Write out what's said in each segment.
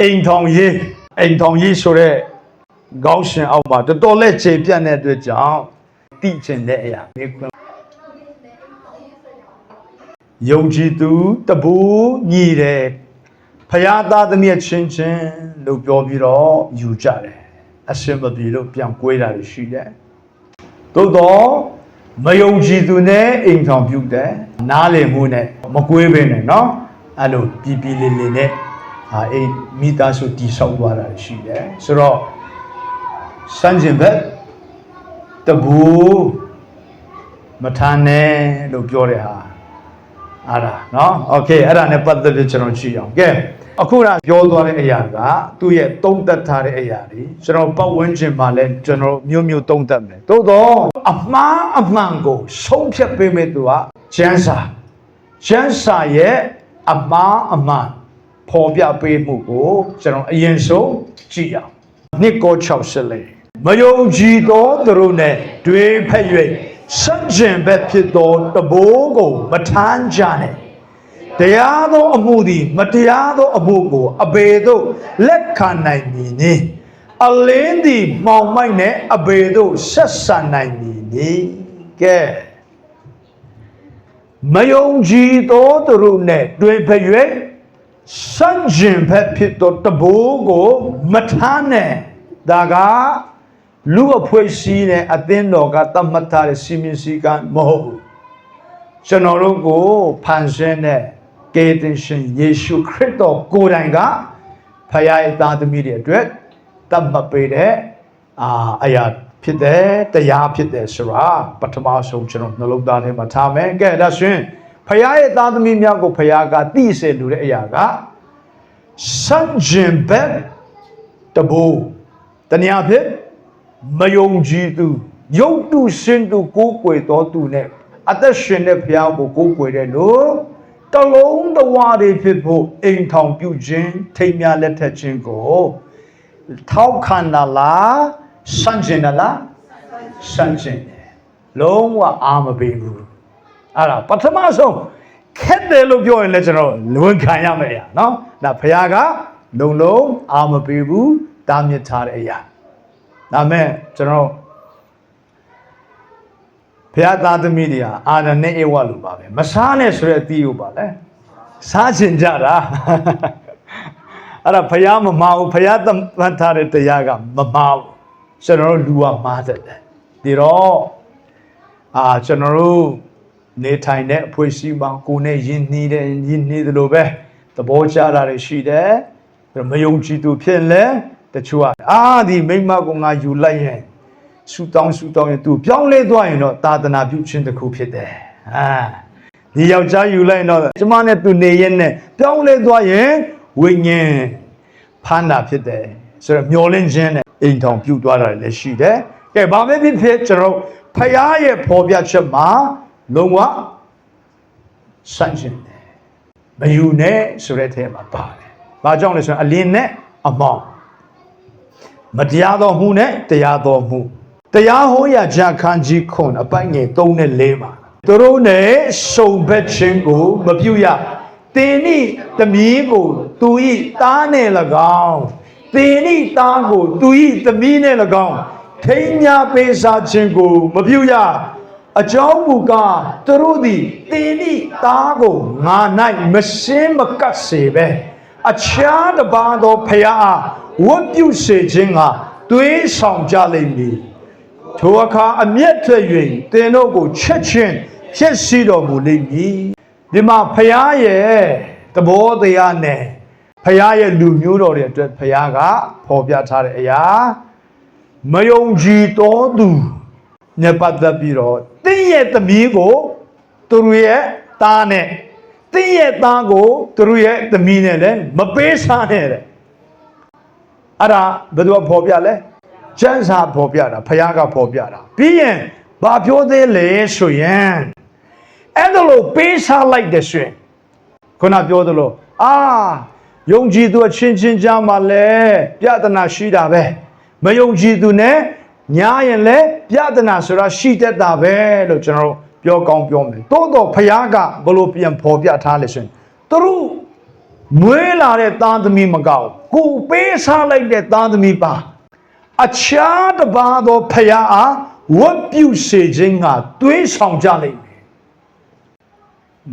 အိမ်ထောင်ရေးအိမ်ထောင်ရေးဆိုတဲ့ခေါင်းရှင်အောက်မှာတော်တော်လေးခြေပြတ်တဲ့အတွက်ကြောင့်တိကျင်တဲ့အရာမေခွန်းယုံကြည်သူတပူညီတယ်ဖယားသားသမီးချင်းချင်းလို့ပြောပြီးတော့ယူကြတယ်အရှင်မပြေလို့ပြန်ကွေးတာတွေရှိတယ်သို့တော့မယုံကြည်သူနဲ့အိမ်ထောင်ပြုတယ်နားလည်မှုနဲ့မကွေးဘဲနဲ့เนาะအဲ့လိုပြည်ပြည်လေးလေးနဲ့ ဟာအိမ်မိသားစုတည်ဆောက်သွားတာရှိတယ်ဆိုတော့စံကျင်ဘက်တဘူမထမ်းနဲ့လို့ပြောတဲ့ဟာအားဒါเนาะโอเคအဲ့ဒါနဲ့ပတ်သက်ပြီးကျွန်တော်ကြည့်အောင်ကဲအခုကပြောသွားတဲ့အရာကသူ့ရဲ့တုံးသက်ထားတဲ့အရာတွေကျွန်တော်ပတ်ဝန်းကျင်မှာလည်းကျွန်တော်မျိုးမျိုးတုံးသက်မယ်သို့တော့အမှားအမှန်ကိုဆုံးဖြတ်ပေးမဲ့သူကကျန်းစာကျန်းစာရဲ့အမှားအမှန် ပေါ်ပြပေးမှုကိုကျွန်တော်အရင်ဆုံးကြည့်အောင်နှစ်ကော60လေးမယုံကြည်သောသူတို့နဲ့တွေ့ဖက်၍စံကျင်ဘက်ဖြစ်သောတဘိုးကိုမထမ်းကြနဲ့တရားသောအမှုသည်မတရားသောအမှုကိုအဘေတို့လက်ခံနိုင်မည်နီအလင်းသည်မှောင်မိုက်နဲ့အဘေတို့ဆက်ဆံနိုင်မည်နီကဲမယုံကြည်သောသူတို့နဲ့တွေ့ဖက်၍ စံကျင်ဘက်ဖြစ်သောတဘိုးကိုမထမ်းနဲ့ဒါကလူအဖွဲ့အစည်းနဲ့အသင်းတော်ကသတ်မှတ်ထားတဲ့စီမင်းစည်းကမ်းမဟုတ်ဘူးကျွန်တော်တို့ကိုဖန်ဆင်းတဲ့ကေတင်ရှင်ယေရှုခရစ်တော်ကိုယ်တိုင်ကဖခင်ရဲ့သားသမီးတွေအတွက်သတ်မှတ်ပေးတဲ့အာအရာဖြစ်တယ်တရားဖြစ်တယ်ဆိုတာပထမဆုံးကျွန်တော်နှလုံးသားထဲမှာထားမယ်ကဲဒါဆိုရင် ဖခင်ရဲ့သားသမီးများကိုဖခင်ကသိစေလိုတဲ့အရာကစံကျင်ဘက်တဘူတနည်းအားဖြင့်မယုံကြည်သူယုတ်တုစင်တုကိုးကွယ်တော်သူနဲ့အသက်ရှင်တဲ့ဘုရားကိုကိုးကွယ်တဲ့လို့တလုံးတဝါတွေဖြစ်ဖို့အိမ်ထောင်ပြုခြင်းထိမ်းများလက်ထက်ခြင်းကိုထောက်ခံတာလားစန့်ကျင်တာလားစန့်ကျင်တယ်လုံးဝအာမပေးဘူး အဲ့ဒါပထမဆုံးခက်တယ်လို့ပြောရင်လည်းကျွန်တော်ဝန်ခံရမယ့်အရာနော်ဒါဘုရားကလုံလုံအာမပေးဘူးတားမြစ်ထားတဲ့အရာဒါမဲ့ကျွန်တော်ဘုရားသားသမီးတွေဟာအာရနဲ့ဧဝလို့ပါပဲမစားနဲ့ဆိုတဲ့အသီးကိုပါလဲစားချင်ကြတာအဲ့ဒါဘုရားမမာဘူးဘုရားသတ်ထားတဲ့တရားကမမာဘူးကျွန်တော်တို့လူကမားတယ်ဒီတော့အာကျွန်တော်တို့ နေထိုင်တဲ့အဖွဲ့အစည်းမှာကိုယ်နဲ့ယဉ်နှီးတဲ့ယဉ်နှီးသလိုပဲသဘောကျတာတွေရှိတယ်ပြီးတော့မယုံကြည်သူဖြစ်လဲတချို့ကအာဒီမိမကငါယူလိုက်ရင်ဆူတောင်းဆူတောင်းရင်သူပြောင်းလဲသွားရင်တော့သာသနာပြုခြင်းတစ်ခုဖြစ်တယ်ဟာဒီယောက်ျားယူလိုက်ရင်တော့ကျမနဲ့သူနေရင်နဲ့ပြောင်းလဲသွားရင်ဝိညာဉ်ဖမ်းတာဖြစ်တယ်ဆိုတော့မျောလင်းခြင်းနဲ့အိမ်ထောင်ပြုတ်သွားတာလည်းရှိတယ်ကဲဘာပဲဖြစ်ဖြစ်ကျွန်တော်ဖရားရဲ့ဖော်ပြချက်မှာ လုံးဝစန့်ကျင်တယ်မယူနဲ့ဆိုတဲ့ထဲမှာပါတယ်ဘာကြောင့်လဲဆိုရင်အလင်းနဲ့အမောင်းမတရားသောမှုနဲ့တရားသောမှုတရားဟောရာဂျာခန်းကြီးခွန်အပိုင်ငယ်3နဲ့4မှာသူတို့နဲ့စုံဘက်ခြင်းကိုမပြုရတင်းဤသမီးကိုသူဤသားနဲ့၎င်းတင်းဤသားကိုသူဤသမီးနဲ့၎င်းထိမ်းများပေးစားခြင်းကိုမပြုရ အကြောင်းမူကားသူတို့သည်တင်းဤသားကိုငါ၌မရှင်းမကပ်စေပဲအခြားတစ်ပါးသောဖရာအားဝတ်ပြုစေခြင်းကသွေးဆောင်ကြလိမ့်မည်ထိုအခါအမျက်ထွက်၍သင်တို့ကိုချက်ချင်းဖြစ်စီတော်မူလိမ့်မည်ဒီမှာဖရာရဲ့သဘောတရားနဲ့ဖရာရဲ့လူမျိုးတော်တွေအတွက်ဖရာကဖော်ပြထားတဲ့အရာမယုံကြည်တော်သူနဲ့ပတ်သက်ပြီးတော့ တင်းရဲ့သမီးကိုသူတို့ရဲ့သားနဲ့တင်းရဲ့သားကိုသူတို့ရဲ့သမီးနဲ့လည်းမပေးစားနဲ့တဲ့အဲ့ဒါဘယ်သူကဖော်ပြလဲကျမ်းစာဖော်ပြတာဖခင်ကဖော်ပြတာပြီးရင်ဘာပြောသေးလဲဆိုရင်အဲ့ဒါလို့ပေးစားလိုက်တဲ့ဆိုရင်ခုနပြောသလိုအာယုံကြည်သူအချင်းချင်းကြားမှာလဲပြဿနာရှိတာပဲမယုံကြည်သူနဲ့ ညားရင်လဲပြဿနာဆိုတာရှိတတ်တာပဲလို့ကျွန်တော်တို့ပြောကောင်းပြောမယ်တိုးတော့ဖခင်ကဘလို့ပြန်ဖော်ပြထားလဲဆိုရင်သူတို့မွေးလာတဲ့သားသမီးမကောက်ကိုပေးစားလိုက်တဲ့သားသမီးပါအခြားတစ်ပါးသောဖယားအားဝတ်ပြုစေခြင်းကသွေးဆောင်ကြလိမ့်မယ်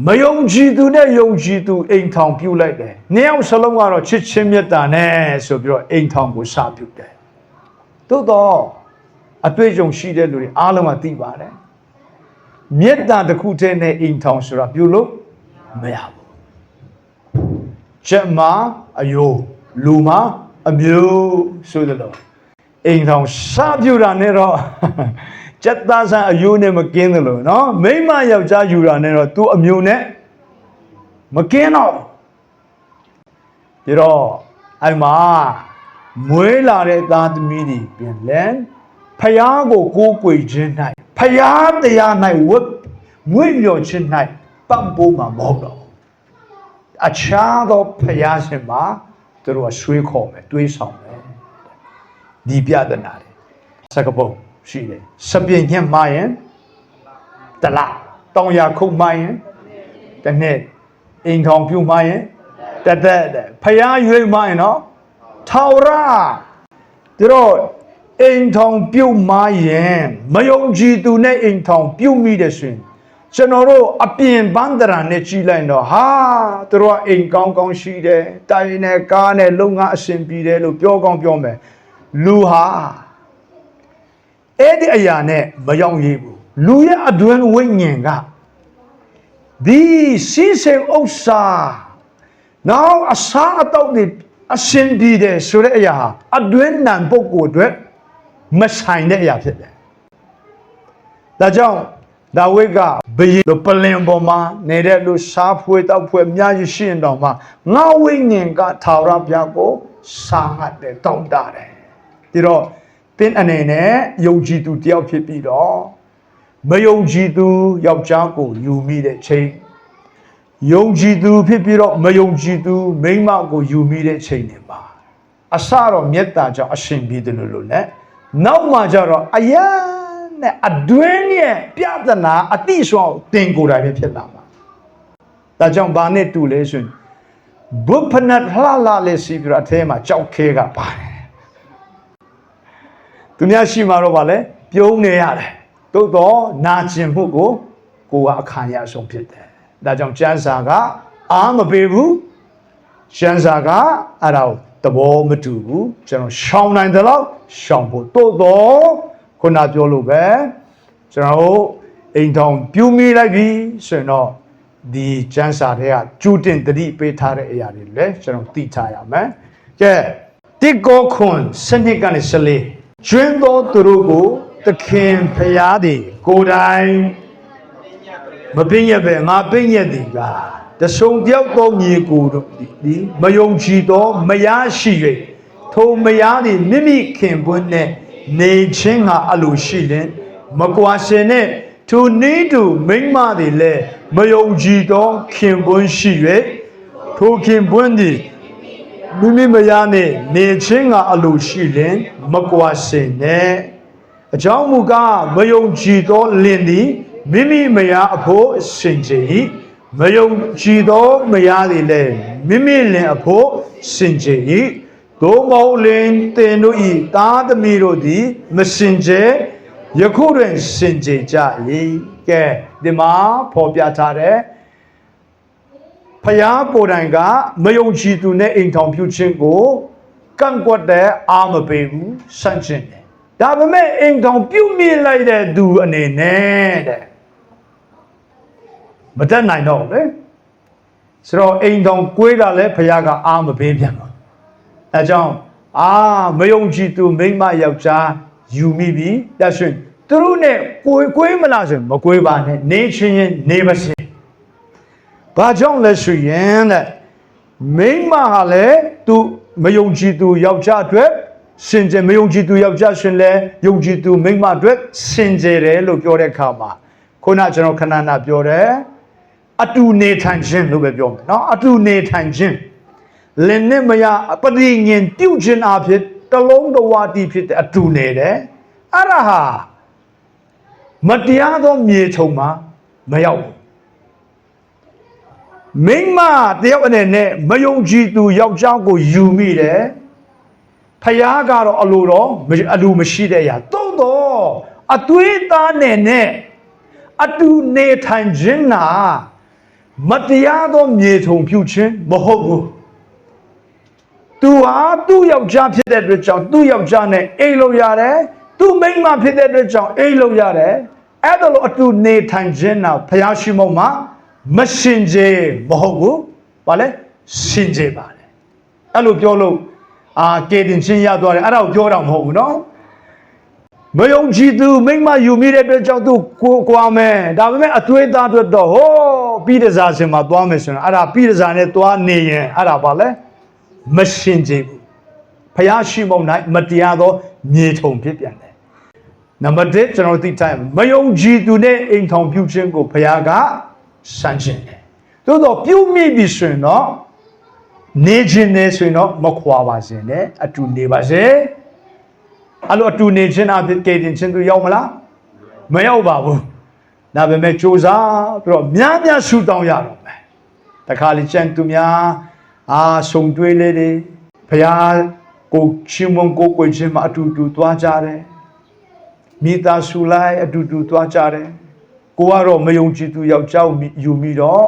မယုံကြည်သူနဲ့ယုံကြည်သူအိမ်ထောင်ပြုလိုက်တယ်နှစ်ယောက်စလုံးကတော့ချစ်ချင်းမေတ္တာနဲ့ဆိုပြီးတော့အိမ်ထောင်ကိုစပြုတယ်သို့တော့ အတွေ့အကြုံရှိတဲ့လူတွေအားလုံးကသိပါတယ်မေတ္တာတစ်ခုတည်းနဲ့အိမ်ထောင်ဆိုတာပြုလို့မရဘူးချက်မှာအယိုးလူမှာအမျိုးဆိုသလိုအိမ်ထောင်စပြူတာနဲ့တော့ကြက်သားဆန်အယိုးနဲ့မကင်းသလိုနော်မိမယောက်ျားယူတာနဲ့တော့သူ့အမျိုးနဲ့မကင်းတော့ဒါတော့အဲ့မှာမွေးလာတဲ့သားသမီးတွေပြန်လည် ဖယားကိုကိုးကွယ်ခြင်း၌ဖယားတရား၌ဝတ်မွေးလျော်ခြင်း၌ပံ့ပိုးမှာမဟုတ်တော့ဘူးအခြားသောဖယားရှင်မှာသူတို့ကဆွေးခေါ်မယ်တွေးဆောင်မယ်ဒီပြဒနာတွေစကပုံရှိတယ်စပြင်းညက်မရင်တလားတောင်ရခုတ်မရင်တစ်နှစ်အိမ်ထောင်ပြုမရင်တသက်တဲ့ဖယားရွေးမရင်နော်ထောင်ရသူတို့ အိမ်ထောင်ပြုတ်မရင်မယုံကြည်သူနဲ့အိမ်ထောင်ပြုတ်မိတဲ့ဆိုရင်ကျွန်တော်တို့အပြင်ပန်းတရာနဲ့ကြီးလိုက်တော့ဟာသူတို့ကအိမ်ကောင်းကောင်းရှိတယ်တိုင်နဲ့ကားနဲ့လုံငါအဆင်ပြေတယ်လို့ပြောကောင်းပြောမယ်လူဟာအဲ့ဒီအရာနဲ့မရောက်ရည်ဘူးလူရဲ့အတွင်းဝိညာဉ်ကဒီစီးစိမ်ဥစ္စာနောက်အစားအတော့တွေအရှင်ပြေတယ်ဆိုတဲ့အရာဟာအတွင်းနံပုဂ္ဂိုလ်အတွက် မဆိုင်တဲ့အရာဖြစ်တယ်။ဒါကြောင့်ဒါဝိဒ်ကဘယင်လိုပလင်ပေါ်မှာနေတဲ့လူစားဖွေတောက်ဖွေအများကြီးရှိရင်တော့မှငါဝိညာဉ်ကထာဝရဘုရားကိုစားငတ်တယ်တောင်းတတယ်။ဒီတော့သင်အနေနဲ့ယုံကြည်သူတယောက်ဖြစ်ပြီးတော့မယုံကြည်သူယောက်ျားကိုယူမိတဲ့ချိန်ယုံကြည်သူဖြစ်ပြီးတော့မယုံကြည်သူမိန်းမကိုယူမိတဲ့ချိန်တွေမှာအစတော့မေတ္တာကြောင့်အရှင်ပြီးတယ်လို့လို့နဲ့ နောက်မှကျတော့အယံနဲ့အတွင်းရဲ့ပြဿနာအတိဆွမ်းတင်ကိုယ်တိုင်ပဲဖြစ်လာမှာဒါကြောင့်ဘာနဲ့တူလဲဆိုရင်ဘုဖနတ်လှလှလေးစီပြီးတော့အထဲမှာကြောက်ခဲကပါတယ်သူများရှိမှတော့ဗာလဲပြုံးနေရတယ်သို့တော့နာကျင်မှုကိုကိုယ်ကအခါရဆုံးဖြစ်တယ်ဒါကြောင့်ကျမ်းစာကအာမပေးဘူးကျမ်းစာကအဲ့ဒါကို သဘောမတူဘူးကျွန်တော်ရှောင်နိုင်တယ်လို့ရှောင်ဖို့သို့တော့ခုနပြောလို့ပဲကျွန်တော်တို့အိမ်ထောင်ပြူမိလိုက်ပြီဆိုရင်တော့ဒီကျမ်းစာတွေကကျူတင်တတိပေးထားတဲ့အရာတွေလည်းကျွန်တော်သိထားရမယ်ကဲတိကောခွန်စနစ်ကနေ14ကျွင်းသောသူတို့ကိုသခင်ဖျားသည်ကိုယ်တိုင်မပင်ရပဲငါပင်ရသည်က တဆုံတယောက်သောမြေကိုတို့ဒီမယုံကြည်သောမယားရှိ၍ထိုမယားသည်မိမိခင်ပွန်းနဲ့နေခြင်းဟာအလိုရှိလင်မကွာရှင်နဲ့ထိုနေတူမိမ့်မသည်လည်းမယုံကြည်သောခင်ပွန်းရှိ၍ထိုခင်ပွန်းသည်မိမိမယားနဲ့နေခြင်းကအလိုရှိလင်မကွာရှင်နဲ့အကြောင်းမူကားမယုံကြည်သောလင်သည်မိမိမယားအဖို့စင်ကြယ်၏ မယုံကြည်သောမယားသည်လည်းမိမိလင်အဖို့စင်ကြယ်၏သို့မဟုတ်လင်တင်တို့ဤသားသမီးတို့သည်မစင်ကြယ်ယခုတွင်စင်ကြယ်ကြ၏ကဲဒီမှာဖော်ပြထားတဲ့ဖယားကိုယ်တိုင်ကမယုံကြည်သူနဲ့အိမ်ထောင်ပြုခြင်းကိုကန့်ကွက်တဲ့အာမပေးဘူးဆန့်ကျင်တယ်ဒါပေမဲ့အိမ်ထောင်ပြုတ်မြင်လိုက်တဲ့သူအနေနဲ့တဲ့ မတတ်နိုင်တော့ဘူးလေဆိုတော့အိမ်ထောင်ကွေးတာလဲဖခင်ကအာမပေးပြန်တော့အဲကြောင့်အာမယုံကြည်သူမိန်းမယောက်ျားယူမိပြီတရှင်သူတို့နဲ့ကိုယ်ကွေးမလားဆိုရင်မကွေးပါနဲ့နေချင်းရင်နေပါစေဘာကြောင့်လဲဆိုရင်တဲ့မိန်းမဟာလည်းသူမယုံကြည်သူယောက်ျားအတွက်စင်ကြယ်မယုံကြည်သူယောက်ျားရှင်လဲယုံကြည်သူမိန်းမအတွက်စင်ကြယ်တယ်လို့ပြောတဲ့အခါမှာခုနကျွန်တော်ခဏနာပြောတယ် အတူနေထိုင်ခြင်းလို့ပဲပြောမယ်နော်အတူနေထိုင်ခြင်းလင်းနဲ့မရပရိညင်ပြုတ်ခြင်းအဖြစ်တလုံးတဝါတိဖြစ်တဲ့အတူနေတယ်အဲ့ဒါဟာမတရားသောမြေထုံမှာမရောက်ဘူးမိမတယောက်အနေနဲ့မယုံကြည်သူယောက်ျားကိုယူမိတယ်ဖယားကတော့အလိုတော့အလိုမရှိတဲ့အရာသို့တော့အသွေးသားနဲ့နဲ့အတူနေထိုင်ခြင်းက မတရားသောမြေထုံပြုခြင်းမဟုတ်ဘူးသူဟာသူ့ယောက်ျားဖြစ်တဲ့အတွက်ကြောင့်သူ့ယောက်ျားနဲ့အိမ်လို့ရတယ်သူ့မိန်းမဖြစ်တဲ့အတွက်ကြောင့်အိမ်လို့ရတယ်အဲ့ဒါလို့အတူနေထိုင်ခြင်းကဖယားရှိမုံမှာမရှင်ကျေမဟုတ်ဘူးဘာလဲရှင်ကျေပါတယ်အဲ့လိုပြောလို့အာကေတင်ချင်းရသွားတယ်အဲ့ဒါကိုပြောတာမဟုတ်ဘူးနော် မယုံကြည်သူမိမ့်မယူမိတဲ့အတွက်ကြောင့်သူကိုကွာမယ်ဒါပေမဲ့အသွေးသားအတွက်တော့ဟိုးပြီးတစားစင်မှာသွားမယ်ဆိုရင်အဲ့ဒါပြီးတစားနဲ့သွားနေရင်အဲ့ဒါဘာလဲမရှင်ကျေဘူးဖယားရှိမုံ၌မတရားသောမြေထုံဖြစ်ပြန်တယ်နံပါတ်1ကျွန်တော်သိတိုင်းမယုံကြည်သူနဲ့အိမ်ထောင်ပြုခြင်းကိုဖယားကစမ်းခြင်းတယ်သို့တော့ပြုမိပြီဆိုရင်တော့နေခြင်းနဲ့ဆိုရင်တော့မခွာပါစေနဲ့အတူနေပါစေ အဲ့လိုအတူနေခြင်းအဖြစ်ကယ်တင်ခြင်းသူရောက်မလားမရောက်ပါဘူးဒါပေမဲ့စူးစမ်းပြီးတော့များများဆူတောင်းရတော့မယ်တခါလေကျန်သူများအာဆုံတွေးလေးတွေဘုရားကိုချင်းမုံကိုကိုချင်းမအတူတူသွားကြတယ်မိသားစုလိုက်အတူတူသွားကြတယ်ကိုကတော့မယုံကြည်သူယောက်ျားကိုယူမိတော့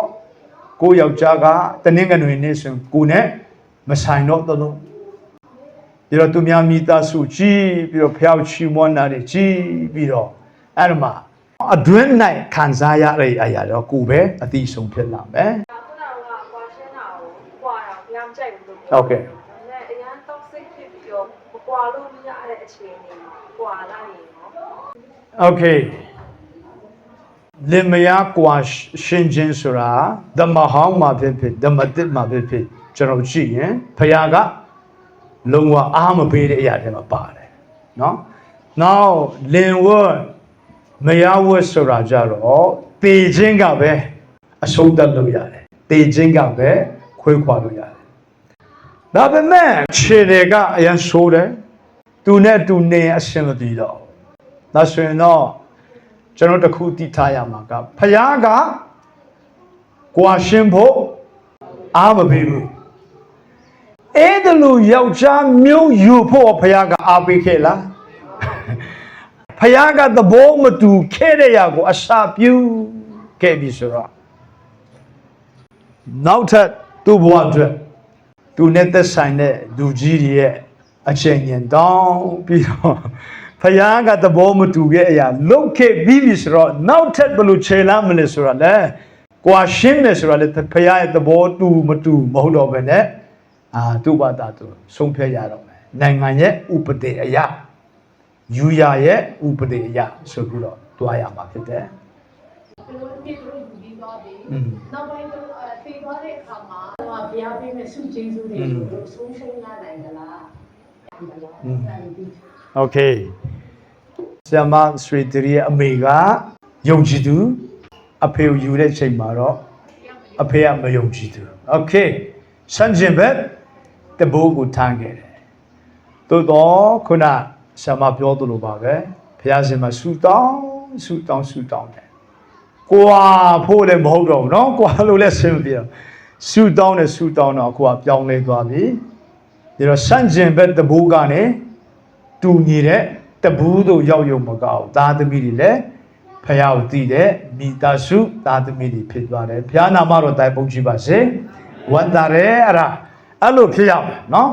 ကိုယောက်ျားကတနင်္ဂနွေနေ့ဆိုရင်ကိုနဲ့မဆိုင်တော့တလို့ ပြီးတော့သူများမိသားစုကြီးပြီးတော့ဖျောက်ချီမွမ်းတာတွေကြီးပြီးတော့အဲ့ဒါမှအတွင်း၌ခံစားရတဲ့အရာတော့ကိုပဲအတိဆုံးဖြစ်လာမယ် ဒါခုနကကွာရှင်းတာကိုကွာတာဘုရားမကြိုက်ဘူးလို့ ဟုတ်ကဲ့ ဒါပေမဲ့အရန် toxic ဖြစ်ပြီးတော့မကွာလို့မရတဲ့အခြေအနေမှာကွာလိုက်ရင်နော် โอเคလင်မယားကွာရှင်ချင်းဆိုတာဓမ္မဟောင်းမှာဖြစ်ဖြစ်ဓမ္မတစ်မှာဖြစ်ဖြစ်ကျွန်တော်ကြည့်ရင်ဖခင်က လုံးဝအားမပေးတဲ့အရာတွေမှာပါတယ်နော် now လင်ဝတ်မရဝတ်ဆိုတာကြတော့တေခြင်းကပဲအဆုံးသတ်လို့ရတယ်တေခြင်းကပဲခွေးခွာလို့ရတယ်ဒါပေမဲ့ခြေတွေကအရင်ဆိုးတယ်သူနဲ့သူနေအရှင်မပြေတော့ဒါဆိုရင်တော့ကျွန်တော်တခုတည်ထားရမှာကဖခင်ကကွာရှင်ဖို့အားမပေးဘူး အဲ့ဒါလိုယောက်ျားမျိုးယူဖို့ဖယားကအားပေးခဲ့လားဖယားကသဘောမတူခဲ့တဲ့ရာကိုအစာပြုခဲ့ပြီဆိုတော့နောက်ထပ်သူ့ဘဝအတွက်သူနဲ့သက်ဆိုင်တဲ့လူကြီးတွေရဲ့အချိန်ဉာဏ်တောင်းပြီးတော့ဖယားကသဘောမတူရဲ့အရာလုတ်ခဲ့ပြီးပြီဆိုတော့နောက်ထပ်ဘယ်လိုခြေလမ်းမလဲဆိုတာလဲကွာရှင်းမယ်ဆိုတာလဲဖယားရဲ့သဘောတူမတူမဟုတ်တော့ဘဲနဲ့ အာသူ့ဘာသာသူဆုံးဖြတ်ရတော့မယ်နိုင်ငံရဲ့ဥပဒေအရာယူရရဲ့ဥပဒေအရာဆိုပြီးတော့တွားရမှာဖြစ်တယ် သူတို့ဒီလိုယူပြီးသွားပြီ อืม နောက်ပိုင်းသူအဲဖေးသွားတဲ့အခါမှာဟိုဘုရားပေးမဲ့စုကျေးဇူးတွေ อืม တို့ဆုံးရှုံးရနိုင်သလား อืม โอเคဆရာမစရီတရီရဲ့အမေကယုံကြည်သူအဖေကိုယူတဲ့ချိန်မှာတော့အဖေကမယုံကြည်သူโอเคစံကျင်ဘက် တဘိုးကိုထားခဲ့တယ်သို့တော့ခုနဆရာမပြောသလိုပါပဲဘုရားရှင်မှာဆူတောင်းဆူတောင်းဆူတောင်းတယ်ကိုွာဖို့လည်းမဟုတ်တော့ဘူးเนาะကိုွာလို့လည်းဆင်မပြေတော့ဆူတောင်းတယ်ဆူတောင်းတော့အခုကပြောင်းလဲသွားပြီဒီတော့စံကျင်ဘက်တဘိုးကနေ တူညီတဲ့တဘူးတို့ရောက်ရုံမကောက်သားသမီးတွေလည်းဖယားကိုတည်တဲ့မိသားစုသားသမီးတွေဖြစ်သွားတယ်ဘုရားနာမတော်တိုင်ပုံကြည့်ပါစေဝန္တာရဲအဲ့ဒါ အဲ့လိုဖြစ်ရမယ်နော်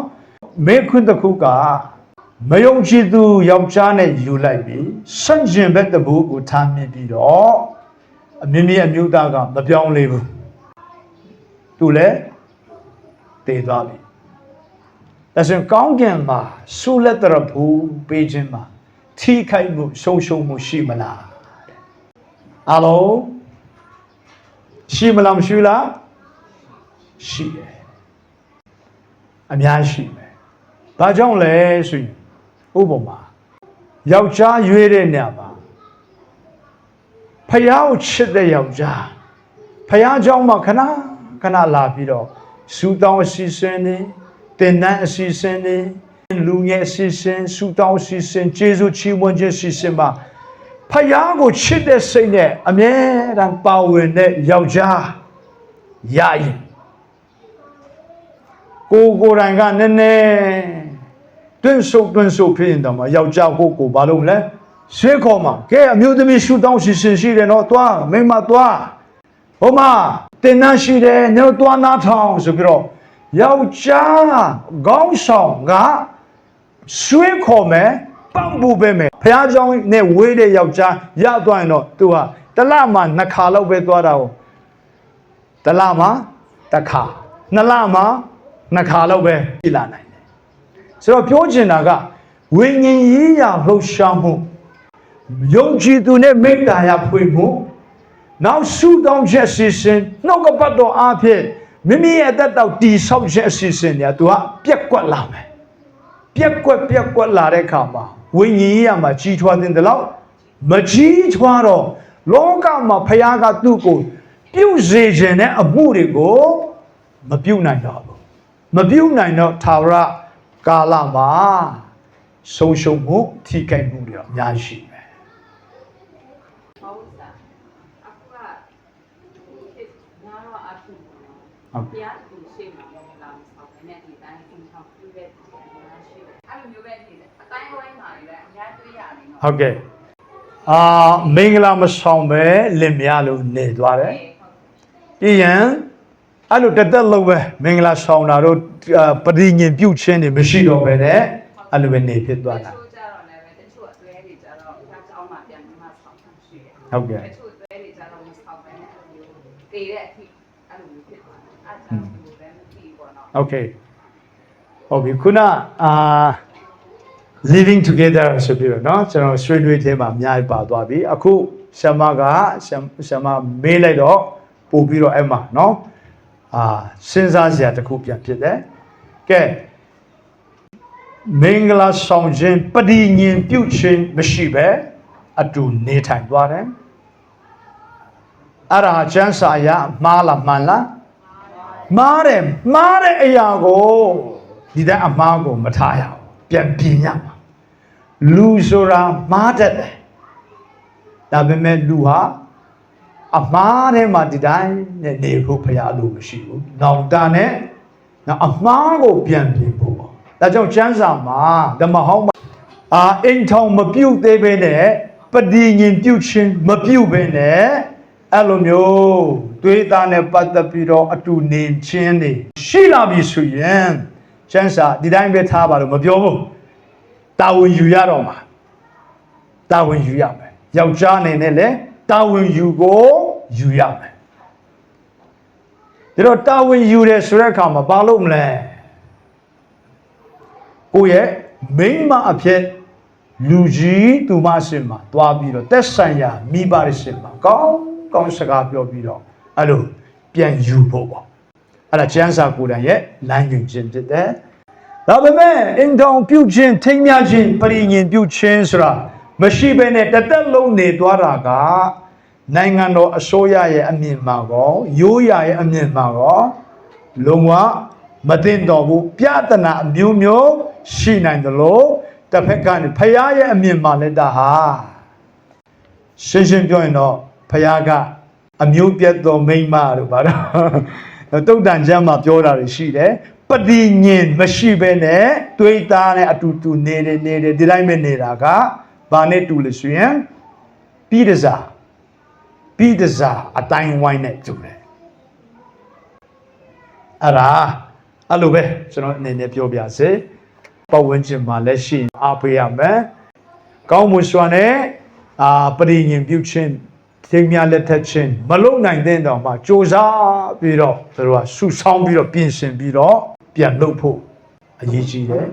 မေခွန်းတစ်ခုကမယုံကြည်သူယောက်ျားနဲ့ယူလိုက်ပြီးဆန့်ကျင်ဘက်တဘူးကိုထားမြင်ပြီးတော့အမြင့်မြတ်အမျိုးသားကမပြောင်းလဲဘူးသူလည်းတည်သွားပြီဒါဆိုရင်ကောင်းကင်မှာဆူလက်တရဘူးပေးခြင်းမှာထိခိုက်မှုရှုံရှုံမှုရှိမလားအားလုံးရှိမလားမရှိလားရှိတယ် အများရှိမယ်ဘာကြောင့်လဲဆိုရင်ဥပမာယောက်ျားရွေးတဲ့နေရာမှာဖယားကိုချစ်တဲ့ယောက်ျားဖယားเจ้าမှာခဏခဏလာပြီးတော့စူတောင်းအစီအစဉ်နေ တင်နန်းအစီအစဉ်တွေလူငယ်အစီအစဉ်ဆူတောင်းအစီအစဉ်ကျေးဇူးချီးမွမ်းခြင်းအစီအစဉ်မှာဖယားကိုချစ်တဲ့စိတ်နဲ့အမြဲတမ်းပါဝင်တဲ့ယောက်ျား ရရင် ကိုကိုယ်တိုင်ကနည်းနည်းတွန့်ဆုတ်တွန့်ဆုတ်ဖြစ်ရင်တော့မှယောက်ျားကိုကိုဘာလို့မလဲရှေးခေါ်မှာကဲအမျိုးသမီးရှူတောင်းရှိရှင်ရှိတယ်နော်သွားမိမသွားဟိုမှာတင်နှရှိတယ်ညတော့သွားနာထောင်ဆိုပြီးတော့ယောက်ျားခေါင်းဆောင်ကရွှေခေါ်မယ်ပန့်ပူပေးမယ်ဖះเจ้าနဲ့ဝေးတဲ့ယောက်ျားရသွားရင်တော့သူဟာတစ်လမှနှစ်ခါလောက်ပဲသွားတာ哦တစ်လမှတစ်ခါနှစ်လမှ နှစ်ခါလောက်ပဲပြည်လာနိုင်တယ်ဆိုတော့ပြောချင်တာကဝိညာဉ်ရေးရာလှုပ်ရှားမှုယုံကြည်သူနဲ့မေတ္တာရဖွင့်မှုနောက်ဆုတောင်းချက်စီစဉ်နှုတ်ကပတ်တော်အားဖြင့်မိမိရဲ့အသက်တောက်တည်ဆောက်ချက်အစီအစဉ်ညာသူကပြက်ကွက်လာမယ်ပြက်ကွက်ပြက်ကွက်လာတဲ့အခါမှာဝိညာဉ်ရေးရမှာကြီးထွားတဲ့လောက်မကြီးထွားတော့လောကမှာဖခင်ကသူ့ကိုပြုတ်စေခြင်းနဲ့အမှုတွေကိုမပြုတ်နိုင်တော့ဘူး မပြုတ်နိုင်တော့သာဝရကာလမှာဆုံးရှုံးမှုထိခိုက်မှုတွေအများကြီးရှိမယ်ဟုတ်စားအခုကငါတော့အထုပေါ့နော်ဟုတ်တရားသူရှိမှမလာမဆောင်ဘဲနဲ့ဒီတိုင်းသင်ချောင်းပြည့်တဲ့ဒီအများရှိတယ်အဲ့လိုမျိုးပဲနေတယ်အတိုင်းဝိုင်းမှာလည်းအများတွေ့ရတယ်နော်ဟုတ်ကဲ့အာမင်္ဂလာမဆောင်ပဲလင်မယားလို့နေသွားတယ်ပြည်ရန် အဲ့လိုတက်တက်လုံးပဲမင်္ဂလာဆောင်တာတို့အာပရိညင်ပြုတ်ခြင်းတွေမရှိတော့ပဲနဲ့အဲ့လိုပဲနေဖြစ်သွားတာ တချို့ကြတော့လည်းပဲတချို့အသွဲတွေကြတော့ဖျားချောင်းမှာပြန်ပြီးမှဆောင်းဆောင်ရှိတယ် ဟုတ်ကဲ့ တချို့အသွဲတွေကြတော့မဆောင်းပဲနဲ့အဲ့လိုမျိုးတည်တဲ့အထိအဲ့လိုမျိုးဖြစ်သွားတယ်အဲ့ဒါကြောင့်ဒီလိုပဲမသိဘူးပေါ့နော် โอเคဟုတ်ပြီခုနအာ living together ဆိုပြီးတော့เนาะကျွန်တော်ဆွေးနွေးသေးမှာအများကြီးပါသွားပြီအခုဆမကဆမ်ဆမမေးလိုက်တော့ပို့ပြီးတော့အဲ့မှာเนาะ အာစဉ်းစားစရာတစ်ခုပြန်ဖြစ်တယ်ကဲမင်္ဂလာဆောင်ခြင်းပဋိညင်ပြုတ်ခြင်းမရှိပဲအတူနေထိုင်သွားတယ်အဲ့ဒါကျမ်းစာရမှားလားမှန်လားမားတယ်မားတဲ့အရာကိုဒီတဲ့အမားကိုမထားရအောင်ပြန်ပြင်ရမှာလူဆိုတာမားတတ်တယ်ဒါပေမဲ့လူဟာ အမားထဲမှာဒီတိုင်းနဲ့နေဖို့ဖရားလို့မရှိဘူး။နောင်တနဲ့နော်အမားကိုပြန်ပြင်ဖို့ပေါ့။ဒါကြောင့်ကျမ်းစာမှာဓမ္မဟောင်းမှာအာအိမ်ထောင်မပြုတ်သေးပဲနဲ့ပဋိညင်ပြုတ်ခြင်းမပြုတ်ပဲနဲ့အဲ့လိုမျိုးသွေးသားနဲ့ပတ်သက်ပြီးတော့အတူနေခြင်းတွေရှိလာပြီဆိုရင်ကျမ်းစာဒီတိုင်းပဲထားပါတော့မပြောဘူး။တာဝန်ယူရတော့မှာ။တာဝန်ယူရမယ်။ယောက်ျားအနေနဲ့လည်း တာဝန်ယူကိုယူရမယ်။ဒါတော့တာဝန်ယူတယ်ဆိုတဲ့အခါမှာဘာလို့မလဲ။ကိုယ့်ရဲ့မိန်းမအဖြစ်လူကြီးသူမအရှင်မှာတွားပြီးတော့တက်ဆိုင်ရာမိဘရဲ့ရှင်မှာကောင်းကောင်းစကားပြောပြီးတော့အဲ့လိုပြန်ယူဖို့ပေါ့။အဲ့ဒါကျမ်းစာကိုယ်တိုင်ရဲ့လမ်းညွှန်ခြင်းဖြစ်တယ်။ဒါပေမဲ့အင်တောင်ပြုတ်ခြင်းထိမ်းမြခြင်းပရိညင်ပြုတ်ခြင်းဆိုတာ မရှိဘဲနဲ့တစ်သက်လုံးနေသွားတာကနိုင်ငံတော်အစိုးရရဲ့အမြင်မှာကောရိုးရာရဲ့အမြင်မှာကောလုံးဝမသိတော်ဘူးပြဿနာအမျိုးမျိုးရှိနိုင်တယ်လို့တစ်ဖက်ကနေဖရားရဲ့အမြင်မှာလည်းဒါဟာရှင်းရှင်းပြောရင်တော့ဖရားကအမျိုးပြတ်သောမိန်းမတို့ဘာလို့တုတ်တန်ကျမ်းမှာပြောတာတွေရှိတယ်ပတိညင်မရှိဘဲနဲ့တွေးသားနဲ့အတူတူနေနေနေတယ်ဒီတိုင်းပဲနေတာက ဘာနဲ့တူလဲဆိုရင်ပြီးတစားပြီးတစားအတိုင်းဝိုင်းနဲ့တူတယ်အဲ့ဒါအဲ့လိုပဲကျွန်တော်အနေနဲ့ပြောပြစေပတ်ဝန်းကျင်မှာလက်ရှိအားပေးရမယ်ကောင်းမှုစွာနဲ့အာပရိညင်ပြုခြင်းသိမြလက်ထက်ခြင်းမလုံနိုင်တဲ့တော့မှစ조사ပြီးတော့သူတို့ကဆူဆောင်းပြီးတော့ပြင်ဆင်ပြီးတော့ပြန်လုပ်ဖို့အရေးကြီးတယ်